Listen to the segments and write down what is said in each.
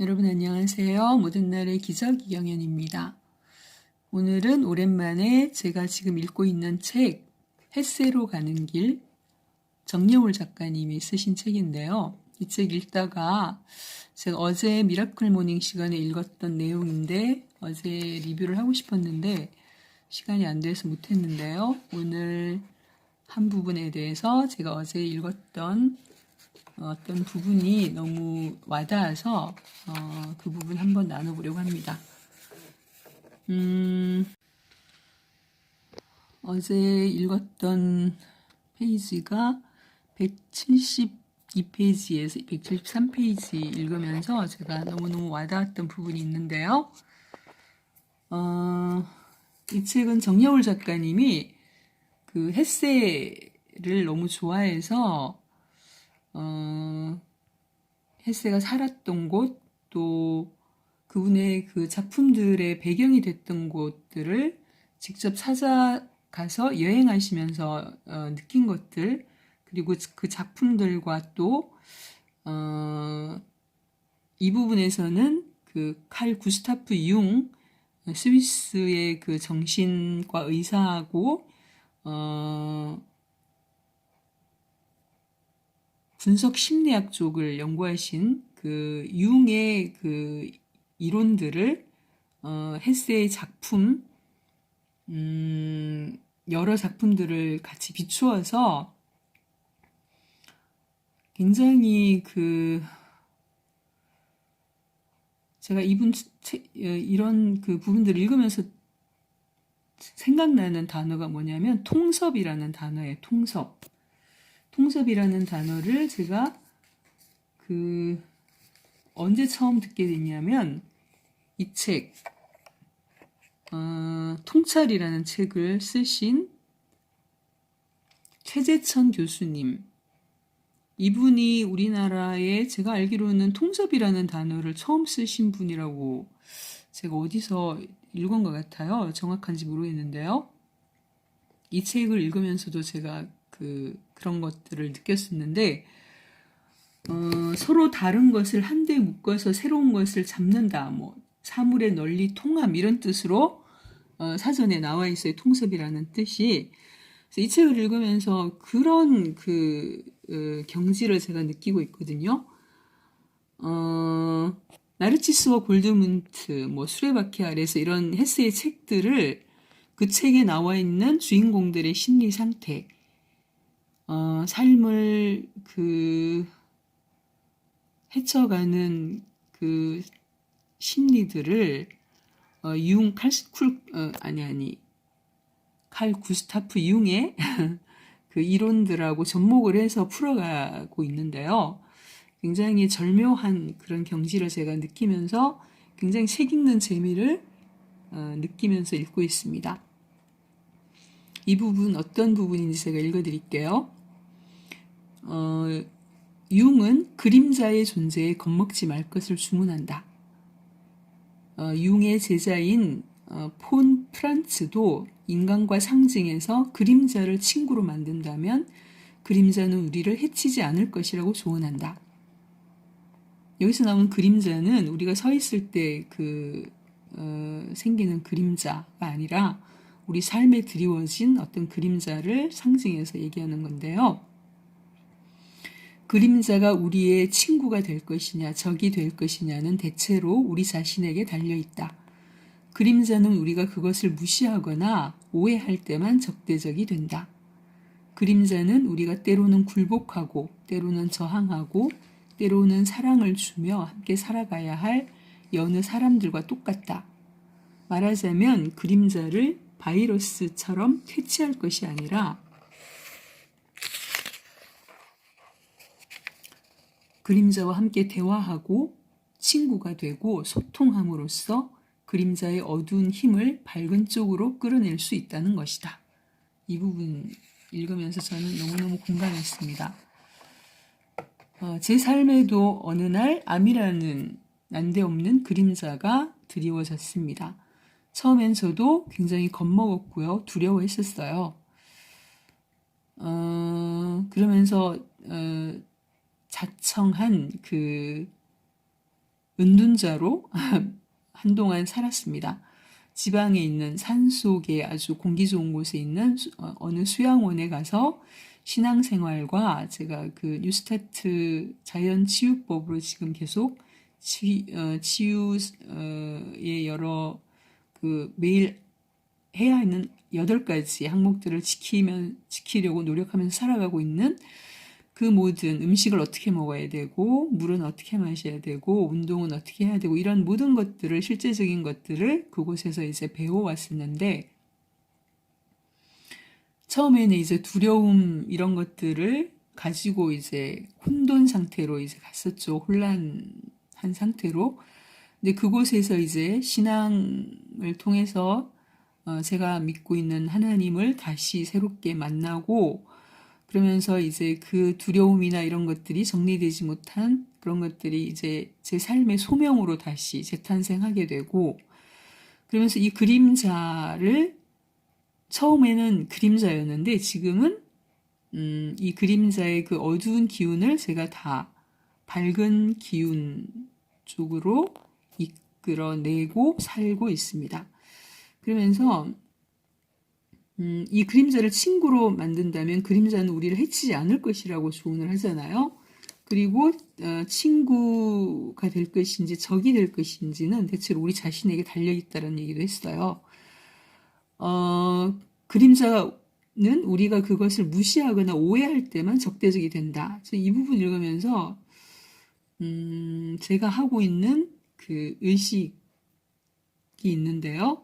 여러분 안녕하세요. 모든 날의 기적 이경현입니다. 오늘은 오랜만에 제가 지금 읽고 있는 책 햇새로 가는 길 정여울 작가님이 쓰신 책인데요. 이 책 읽다가 제가 어제 미라클 모닝 시간에 읽었던 내용인데 어제 리뷰를 하고 싶었는데 시간이 안 돼서 못했는데요. 오늘 한 부분에 대해서 제가 어제 읽었던 어떤 부분이 너무 와닿아서 어, 그 부분 한번 나눠보려고 합니다. 음, 어제 읽었던 페이지가 172페이지에서 173페이지 읽으면서 제가 너무너무 와닿았던 부분이 있는데요. 어, 이 책은 정여울 작가님이 그 햇새를 너무 좋아해서 어, 햇새가 살았던 곳, 또 그분의 그 작품들의 배경이 됐던 곳들을 직접 찾아가서 여행하시면서 어, 느낀 것들, 그리고 그 작품들과 또, 어, 이 부분에서는 그 칼 구스타프 융, 스위스의 그 정신과 의사하고, 어, 분석 심리학 쪽을 연구하신 그 융의 그 이론들을 어, 헬스의 작품 음, 여러 작품들을 같이 비추어서 굉장히 그 제가 이분 책, 어, 이런 그 부분들을 읽으면서 생각나는 단어가 뭐냐면 통섭이라는 단어예요. 통섭. 통섭이라는 단어를 제가 그 언제 처음 듣게 됐냐면 이 책, 어, 통찰이라는 책을 쓰신 최재천 교수님. 이분이 우리나라에 제가 알기로는 통섭이라는 단어를 처음 쓰신 분이라고 제가 어디서 읽은 것 같아요. 정확한지 모르겠는데요. 이 책을 읽으면서도 제가 그 그런 것들을 느꼈었는데 어, 서로 다른 것을 한데 묶어서 새로운 것을 잡는다. 뭐 사물의 널리 통함 이런 뜻으로 어, 사전에 나와 있어요. 통섭이라는 뜻이. 이 책을 읽으면서 그런 그 어, 경지를 제가 느끼고 있거든요. 어, 나르치스와 골드문트, 뭐 수레바퀴 아래서 이런 헤스의 책들을 그 책에 나와 있는 주인공들의 심리 상태, 어, 삶을 그 헤쳐가는 그 심리들을 어, 융 칼쿨 어, 아니 아니 칼 구스타프 융의 그 이론들하고 접목을 해서 풀어가고 있는데요. 굉장히 절묘한 그런 경지를 제가 느끼면서 굉장히 책 읽는 재미를 어, 느끼면서 읽고 있습니다. 이 부분 어떤 부분인지 제가 읽어드릴게요. 어, 융은 그림자의 존재에 겁먹지 말 것을 주문한다. 어, 융의 제자인 어, 폰 프란츠도 인간과 상징해서 그림자를 친구로 만든다면 그림자는 우리를 해치지 않을 것이라고 조언한다. 여기서 나온 그림자는 우리가 서 있을 때그 어, 생기는 그림자가 아니라 우리 삶에 드리워진 어떤 그림자를 상징해서 얘기하는 건데요. 그림자가 우리의 친구가 될 것이냐, 적이 될 것이냐는 대체로 우리 자신에게 달려 있다. 그림자는 우리가 그것을 무시하거나 오해할 때만 적대적이 된다. 그림자는 우리가 때로는 굴복하고, 때로는 저항하고, 때로는 사랑을 주며 함께 살아가야 할 여느 사람들과 똑같다. 말하자면 그림자를 바이러스처럼 퇴치할 것이 아니라 그림자와 함께 대화하고 친구가 되고 소통함으로써 그림자의 어두운 힘을 밝은 쪽으로 끌어낼 수 있다는 것이다. 이 부분 읽으면서 저는 너무너무 공감했습니다. 어, 제 삶에도 어느 날 암이라는 난데없는 그림자가 드리워졌습니다. 처음엔 저도 굉장히 겁먹었고요. 두려워했었어요. 어, 그러면서 어, 자청한 그 은둔자로 한동안 살았습니다. 지방에 있는 산 속에 아주 공기 좋은 곳에 있는 수- 어, 어느 수양원에 가서 신앙생활과 제가 그 뉴스타트 자연 치유법으로 지금 계속 치, 어, 치유의 여러 그 매일 해야 하는 여덟 가지 항목들을 지키면 지키려고 노력하면서 살아가고 있는 그 모든 음식을 어떻게 먹어야 되고 물은 어떻게 마셔야 되고 운동은 어떻게 해야 되고 이런 모든 것들을 실제적인 것들을 그곳에서 이제 배워왔었는데 처음에는 이제 두려움 이런 것들을 가지고 이제 혼돈 상태로 이제 갔었죠. 혼란한 상태로. 근데 그곳에서 이제 신앙을 통해서 어, 제가 믿고 있는 하나님을 다시 새롭게 만나고 그러면서 이제 그 두려움이나 이런 것들이 정리되지 못한 그런 것들이 이제 제 삶의 소명으로 다시 재탄생하게 되고 그러면서 이 그림자를 처음에는 그림자였는데 지금은 음, 이 그림자의 그 어두운 기운을 제가 다 밝은 기운 쪽으로 이끌어내고 살고 있습니다. 그러면서 음, 이 그림자를 친구로 만든다면 그림자는 우리를 해치지 않을 것이라고 조언을 하잖아요. 그리고 어, 친구가 될 것인지 적이 될 것인지는 대체로 우리 자신에게 달려 있다는 얘기도 했어요. 어, 그림자는 우리가 그것을 무시하거나 오해할 때만 적대적이 된다. 그래서 이 부분 읽으면서 음, 제가 하고 있는 그 의식이 있는데요.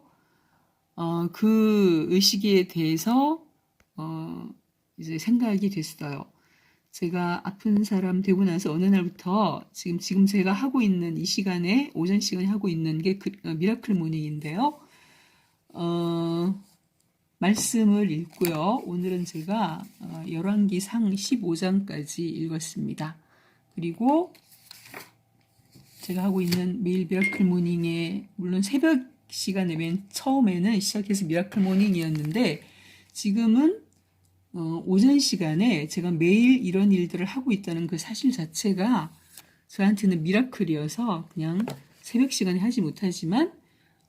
어, 그 의식에 대해서 어, 이제 생각이 됐어요. 제가 아픈 사람 되고 나서 어느 날부터 지금 지금 제가 하고 있는 이 시간에 오전 시간에 하고 있는 게 그, 어, 미라클 모닝인데요. 어, 말씀을 읽고요. 오늘은 제가 어, 열왕기상 15장까지 읽었습니다. 그리고 제가 하고 있는 매일 미라클 모닝에 물론 새벽 시간에 맨 처음에는 시작해서 미라클 모닝이었는데 지금은 어, 오전 시간에 제가 매일 이런 일들을 하고 있다는 그 사실 자체가 저한테는 미라클이어서 그냥 새벽 시간에 하지 못하지만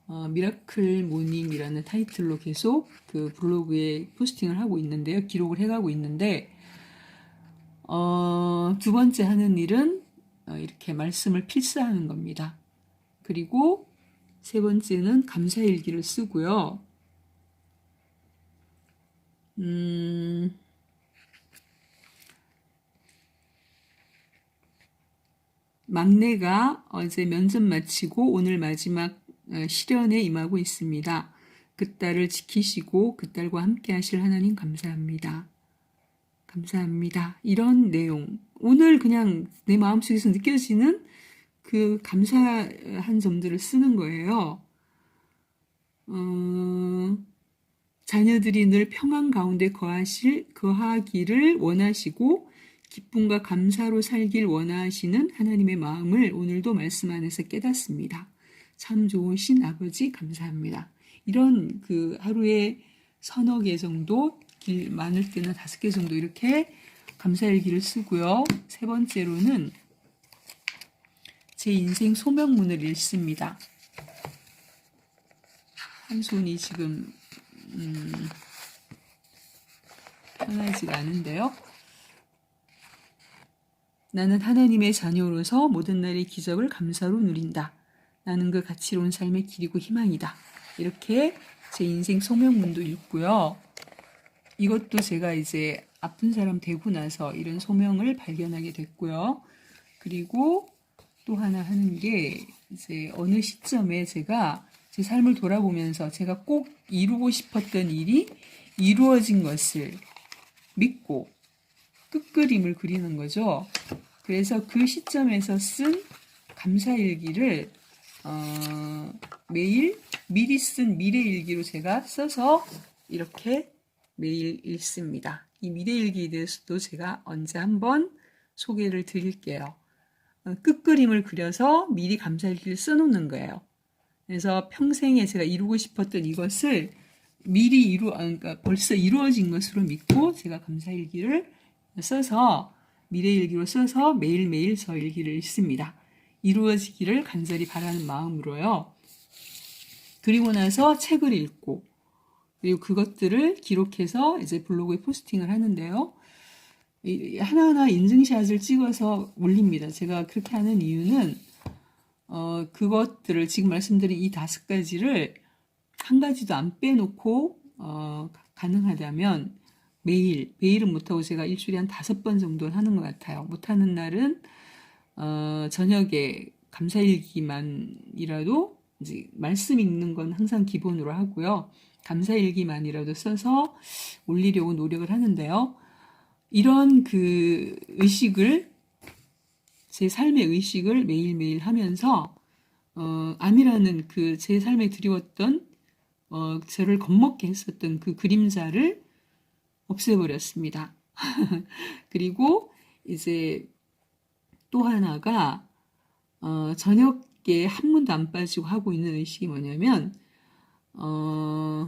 어, 미라클 모닝이라는 타이틀로 계속 그 블로그에 포스팅을 하고 있는데요. 기록을 해가고 있는데 어, 두 번째 하는 일은 어, 이렇게 말씀을 필사하는 겁니다. 그리고 세 번째는 감사일기를 쓰고요. 음, 막내가 어제 면접 마치고 오늘 마지막 어, 실현에 임하고 있습니다. 그 딸을 지키시고 그 딸과 함께 하실 하나님 감사합니다. 감사합니다. 이런 내용. 오늘 그냥 내 마음속에서 느껴지는 그 감사한 점들을 쓰는 거예요. 어, 자녀들이 늘 평안 가운데 거하실, 거하기를 원하시고 기쁨과 감사로 살길 원하시는 하나님의 마음을 오늘도 말씀 안에서 깨닫습니다. 참 좋으신 아버지 감사합니다. 이런 그 하루에 서너 개 정도, 길 많을 때는 다섯 개 정도 이렇게 감사일기를 쓰고요. 세 번째로는 제 인생 소명문을 읽습니다. 한 손이 지금 음, 편하지가 않은데요. 나는 하나님의 자녀로서 모든 날의 기적을 감사로 누린다. 나는 그 가치로운 삶의 길이고 희망이다. 이렇게 제 인생 소명문도 읽고요. 이것도 제가 이제 아픈 사람 되고 나서 이런 소명을 발견하게 됐고요. 그리고 또 하나 하는 게 이제 어느 시점에 제가 제 삶을 돌아보면서 제가 꼭 이루고 싶었던 일이 이루어진 것을 믿고 끝그림을 그리는 거죠. 그래서 그 시점에서 쓴 감사일기를 어, 매일 미리 쓴 미래일기로 제가 써서 이렇게 매일 읽습니다. 이 미래일기에 대해서도 제가 언제 한번 소개를 드릴게요. 어, 끝그림을 그려서 미리 감사일기를 써놓는 거예요. 그래서 평생에 제가 이루고 싶었던 이것을 미리 이루, 아, 그러니까 벌써 이루어진 것으로 믿고 제가 감사일기를 써서 미래일기로 써서 매일매일 저 일기를 읽습니다. 이루어지기를 간절히 바라는 마음으로요. 그리고 나서 책을 읽고 그리고 그것들을 기록해서 이제 블로그에 포스팅을 하는데요. 이- 하나하나 인증샷을 찍어서 올립니다. 제가 그렇게 하는 이유는 어, 그것들을 지금 말씀드린 이 다섯 가지를 한 가지도 안 빼놓고 어, 가능하다면 매일 매일은 못하고 제가 일주일에 한 다섯 번 정도 하는 것 같아요. 못하는 날은 어, 저녁에 감사일기만이라도 이제 말씀 읽는 건 항상 기본으로 하고요. 감사일기만이라도 써서 올리려고 노력을 하는데요. 이런 그 의식을 제 삶의 의식을 매일매일 하면서 어, 암이라는 그 제 삶에 드리웠던 어, 저를 겁먹게 했었던 그 그림자를 없애버렸습니다. 그리고 이제 또 하나가 어, 저녁에 한 문도 안 빠지고 하고 있는 의식이 뭐냐면 어,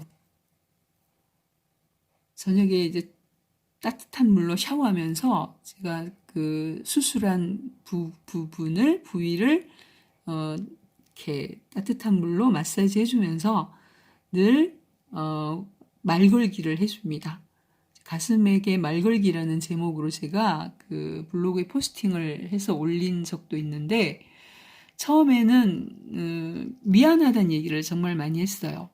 저녁에 이제 따뜻한 물로 샤워하면서 제가 그 수술한 부, 부분을 부위를 어, 이렇게 따뜻한 물로 마사지 해주면서 늘 어, 말걸기를 해줍니다. 가슴에게 말걸기라는 제목으로 제가 그 블로그에 포스팅을 해서 올린 적도 있는데 처음에는 음, 미안하다는 얘기를 정말 많이 했어요.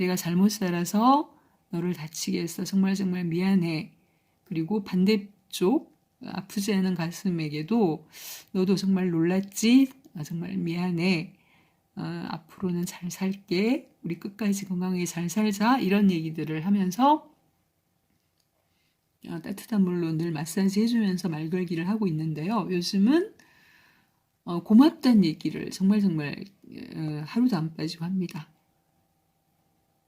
내가 잘못 살아서 너를 다치게 했어. 정말 정말 미안해. 그리고 반대쪽 아프지 않은 가슴에게도 너도 정말 놀랐지? 아, 정말 미안해. 어, 앞으로는 잘 살게. 우리 끝까지 건강하게 잘 살자. 이런 얘기들을 하면서 어, 따뜻한 물로 늘 마사지 해주면서 말 걸기를 하고 있는데요. 요즘은 어, 고맙다는 얘기를 정말 정말 어, 하루도 안 빠지고 합니다.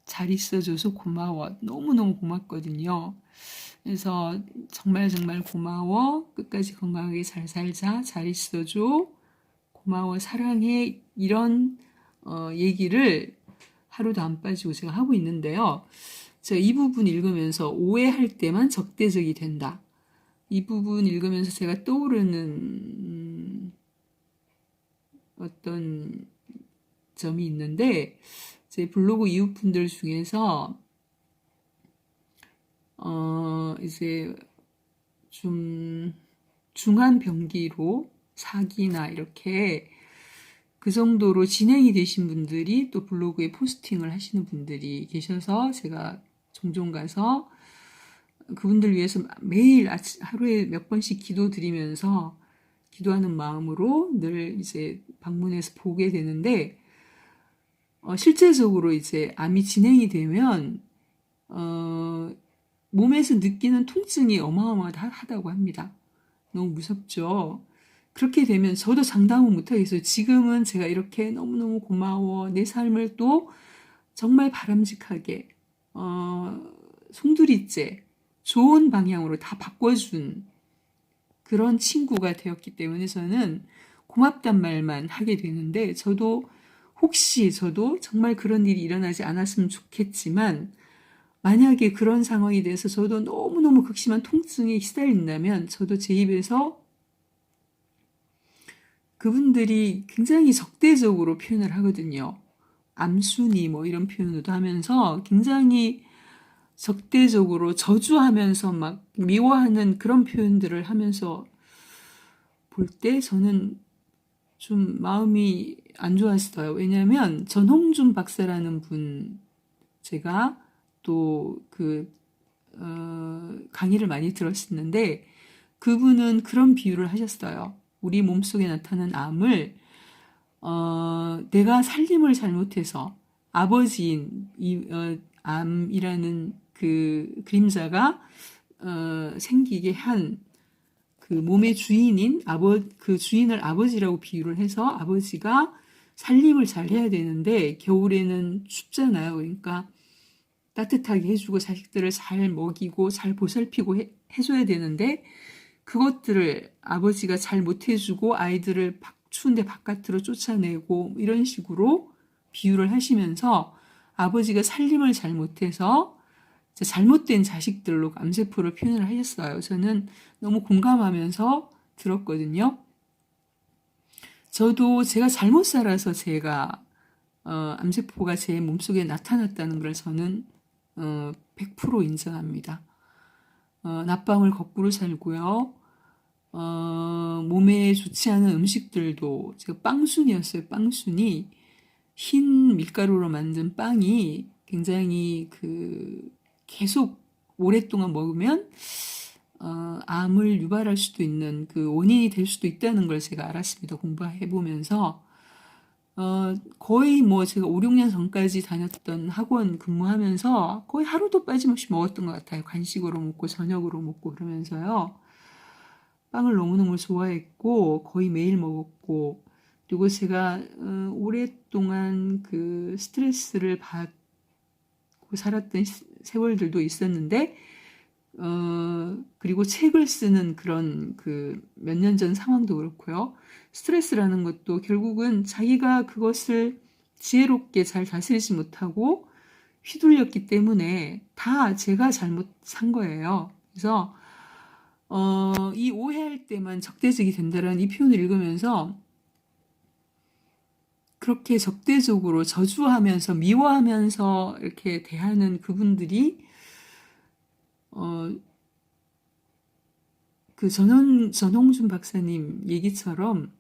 잘 있어줘서 고마워. 너무너무 고맙거든요. 그래서 정말 정말 고마워. 끝까지 건강하게 잘 살자. 잘 있어줘. 고마워. 사랑해. 이런 어, 얘기를 하루도 안 빠지고 제가 하고 있는데요. 제가 이 부분 읽으면서 오해할 때만 적대적이 된다. 이 부분 읽으면서 제가 떠오르는 음, 어떤 점이 있는데 제 블로그 이웃분들 중에서 어 이제 좀 중한 병기로 사기나 이렇게 그 정도로 진행이 되신 분들이 또 블로그에 포스팅을 하시는 분들이 계셔서 제가 종종 가서 그분들 위해서 매일 하루에 몇 번씩 기도 드리면서 기도하는 마음으로 늘 이제 방문해서 보게 되는데 어, 실제적으로 이제 암이 진행이 되면 어, 몸에서 느끼는 통증이 어마어마하다고 합니다. 너무 무섭죠. 그렇게 되면 저도 장담은 못하겠어요. 지금은 제가 이렇게 너무너무 고마워. 내 삶을 또 정말 바람직하게, 어, 송두리째 좋은 방향으로 다 바꿔준 그런 친구가 되었기 때문에 저는 고맙단 말만 하게 되는데 저도 혹시 저도 정말 그런 일이 일어나지 않았으면 좋겠지만 만약에 그런 상황이 돼서 저도 너무너무 극심한 통증에 시달린다면 저도 제 입에서 그분들이 굉장히 적대적으로 표현을 하거든요. 암순이 뭐 이런 표현도 하면서 굉장히 적대적으로 저주하면서 막 미워하는 그런 표현들을 하면서 볼 때 저는 좀 마음이 안 좋았어요. 왜냐하면 전홍준 박사라는 분 제가 또그 어, 강의를 많이 들었었는데 그분은 그런 비유를 하셨어요. 우리 몸속에 나타난 암을 어, 내가 살림을 잘못해서 아버지인 이 어, 암이라는 그 그림자가 어, 생기게 한 그 몸의 주인인 아버 그 주인을 아버지라고 비유를 해서 아버지가 살림을 잘 해야 되는데 겨울에는 춥잖아요. 그러니까 따뜻하게 해주고 자식들을 잘 먹이고 잘 보살피고 해, 해줘야 되는데 그것들을 아버지가 잘 못해주고 아이들을 추운데 바깥으로 쫓아내고 이런 식으로 비유를 하시면서 아버지가 살림을 잘 못해서 잘못된 자식들로 암세포를 표현을 하셨어요. 저는 너무 공감하면서 들었거든요. 저도 제가 잘못 살아서 제가 어, 암세포가 제 몸속에 나타났다는 걸 저는 어, 100% 인정합니다. 어, 낮밤을 거꾸로 살고요. 어, 몸에 좋지 않은 음식들도 제가 빵순이었어요. 빵순이 흰 밀가루로 만든 빵이 굉장히 그 계속 오랫동안 먹으면 어, 암을 유발할 수도 있는 그 원인이 될 수도 있다는 걸 제가 알았습니다. 공부해 보면서 어, 거의 뭐 제가 5, 6년 전까지 다녔던 학원 근무하면서 거의 하루도 빠짐없이 먹었던 것 같아요. 간식으로 먹고 저녁으로 먹고 그러면서요. 빵을 너무너무 좋아했고 거의 매일 먹었고 그리고 제가 어, 오랫동안 그 스트레스를 받고 살았던 시- 세월들도 있었는데 어, 그리고 책을 쓰는 그런 그 몇 년 전 상황도 그렇고요. 스트레스라는 것도 결국은 자기가 그것을 지혜롭게 잘 다스리지 못하고 휘둘렸기 때문에 다 제가 잘못 산 거예요. 그래서 어, 이 오해할 때만 적대적이 된다라는 이 표현을 읽으면서 그렇게 적대적으로 저주하면서 미워하면서 이렇게 대하는 그분들이 어, 그 전홍, 전홍준 박사님 얘기처럼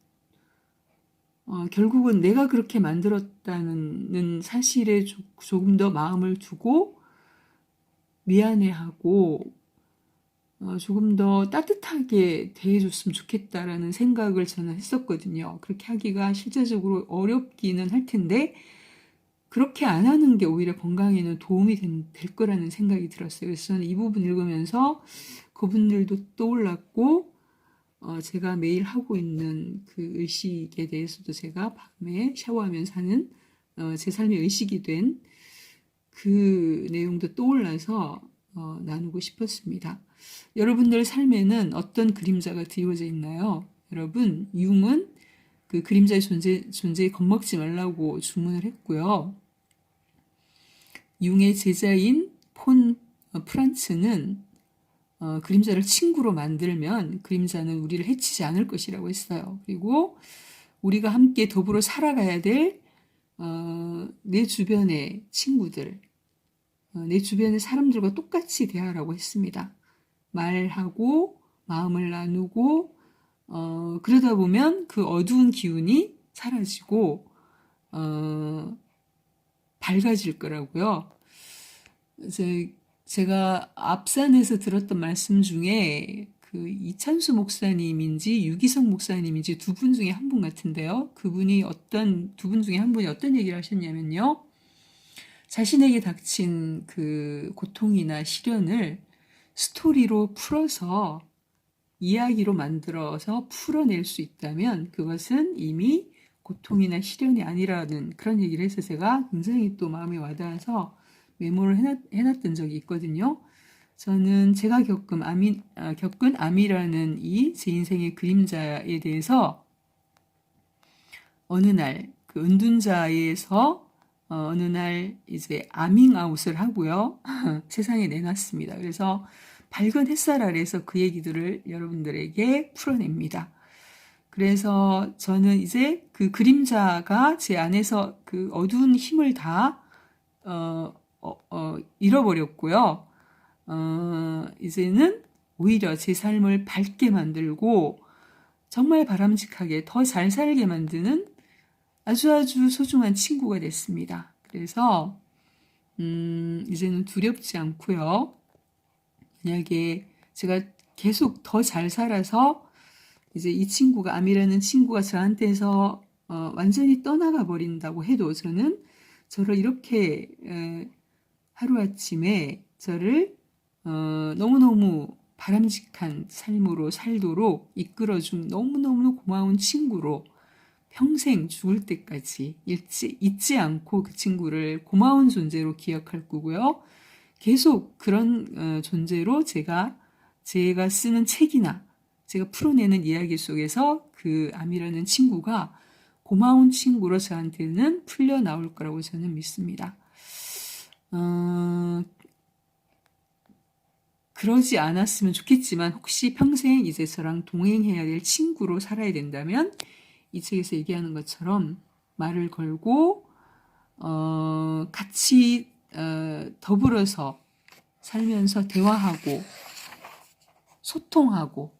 어, 결국은 내가 그렇게 만들었다는 사실에 조, 조금 더 마음을 두고 미안해하고 어, 조금 더 따뜻하게 대해줬으면 좋겠다라는 생각을 저는 했었거든요. 그렇게 하기가 실제적으로 어렵기는 할 텐데 그렇게 안 하는 게 오히려 건강에는 도움이 된- 될 거라는 생각이 들었어요. 그래서 저는 이 부분 읽으면서 그분들도 떠올랐고 어, 제가 매일 하고 있는 그 의식에 대해서도 제가 밤에 샤워하면서 하는 어, 제 삶의 의식이 된 그 내용도 떠올라서 어, 나누고 싶었습니다. 여러분들 삶에는 어떤 그림자가 드리워져 있나요? 여러분, 융은 그 그림자의 존재, 존재에 겁먹지 말라고 주문을 했고요. 융의 제자인 폰 어, 프란츠는 어, 그림자를 친구로 만들면 그림자는 우리를 해치지 않을 것이라고 했어요. 그리고 우리가 함께 더불어 살아가야 될, 어, 내 주변의 친구들, 어, 내 주변의 사람들과 똑같이 대하라고 했습니다. 말하고, 마음을 나누고, 어, 그러다 보면 그 어두운 기운이 사라지고, 어, 밝아질 거라고요. 제, 제가 앞산에서 들었던 말씀 중에 그 이찬수 목사님인지 유기성 목사님인지 두 분 중에 한 분 같은데요. 그분이 어떤 두 분 중에 한 분이 어떤 얘기를 하셨냐면요. 자신에게 닥친 그 고통이나 시련을 스토리로 풀어서 이야기로 만들어서 풀어낼 수 있다면 그것은 이미 고통이나 시련이 아니라는 그런 얘기를 해서 제가 굉장히 또 마음에 와닿아서 메모를 해놨, 해놨던 적이 있거든요. 저는 제가 겪은 암이, 아, 겪은 암이라는 이 제 인생의 그림자에 대해서 어느 날 그 은둔자에서 어, 어느 날 이제 아밍아웃을 하고요. 세상에 내놨습니다. 그래서 밝은 햇살 아래서 그 얘기들을 여러분들에게 풀어냅니다. 그래서 저는 이제 그 그림자가 제 안에서 그 어두운 힘을 다, 어, 어, 어, 잃어버렸고요. 어, 이제는 오히려 제 삶을 밝게 만들고 정말 바람직하게 더 잘 살게 만드는 아주 아주 소중한 친구가 됐습니다. 그래서, 음, 이제는 두렵지 않고요. 만약에 제가 계속 더 잘 살아서 이제 이 친구가 암이라는 친구가 저한테서 어, 완전히 떠나가 버린다고 해도 저는 저를 이렇게 에, 하루아침에 저를 어, 너무너무 바람직한 삶으로 살도록 이끌어준 너무너무 고마운 친구로 평생 죽을 때까지 잊지, 잊지 않고 그 친구를 고마운 존재로 기억할 거고요. 계속 그런 어, 존재로 제가 제가 쓰는 책이나 제가 풀어내는 이야기 속에서 그 암이라는 친구가 고마운 친구로 저한테는 풀려 나올 거라고 저는 믿습니다. 어, 그러지 않았으면 좋겠지만 혹시 평생 이제 저랑 동행해야 될 친구로 살아야 된다면 이 책에서 얘기하는 것처럼 말을 걸고 어, 같이 어, 더불어서 살면서 대화하고 소통하고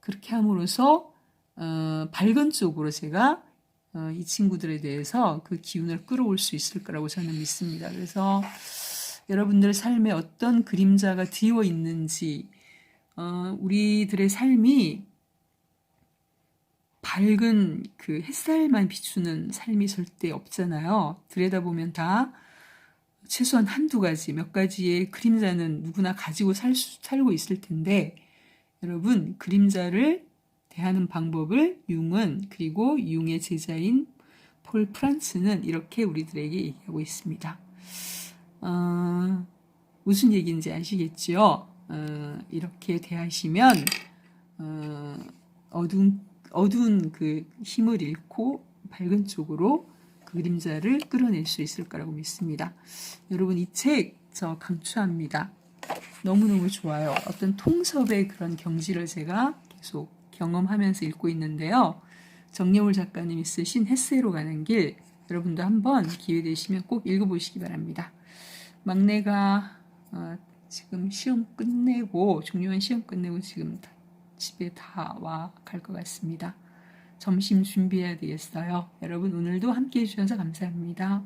그렇게 함으로써 어, 밝은 쪽으로 제가 어, 이 친구들에 대해서 그 기운을 끌어올 수 있을 거라고 저는 믿습니다. 그래서 여러분들 삶에 어떤 그림자가 뒤어 있는지 어, 우리들의 삶이 밝은 그 햇살만 비추는 삶이 절대 없잖아요. 들여다보면 다 최소한 한두 가지, 몇 가지의 그림자는 누구나 가지고 살 수, 살고 있을 텐데, 여러분, 그림자를 대하는 방법을 융은, 그리고 융의 제자인 폴 프란츠는 이렇게 우리들에게 얘기하고 있습니다. 어, 무슨 얘기인지 아시겠죠? 어, 이렇게 대하시면, 어, 어두운, 어두운 그 힘을 잃고 밝은 쪽으로 그 그림자를 끌어낼 수 있을 거라고 믿습니다. 여러분, 이 책 저 강추합니다. 너무너무 좋아요. 어떤 통섭의 그런 경지를 제가 계속 경험하면서 읽고 있는데요. 정여울 작가님이 쓰신 햇세로 가는 길, 여러분도 한번 기회 되시면 꼭 읽어보시기 바랍니다. 막내가 어, 지금 시험 끝내고 중요한 시험 끝내고 지금 다- 집에 다 와 갈 것 같습니다. 점심 준비해야 되겠어요. 여러분 오늘도 함께 해주셔서 감사합니다.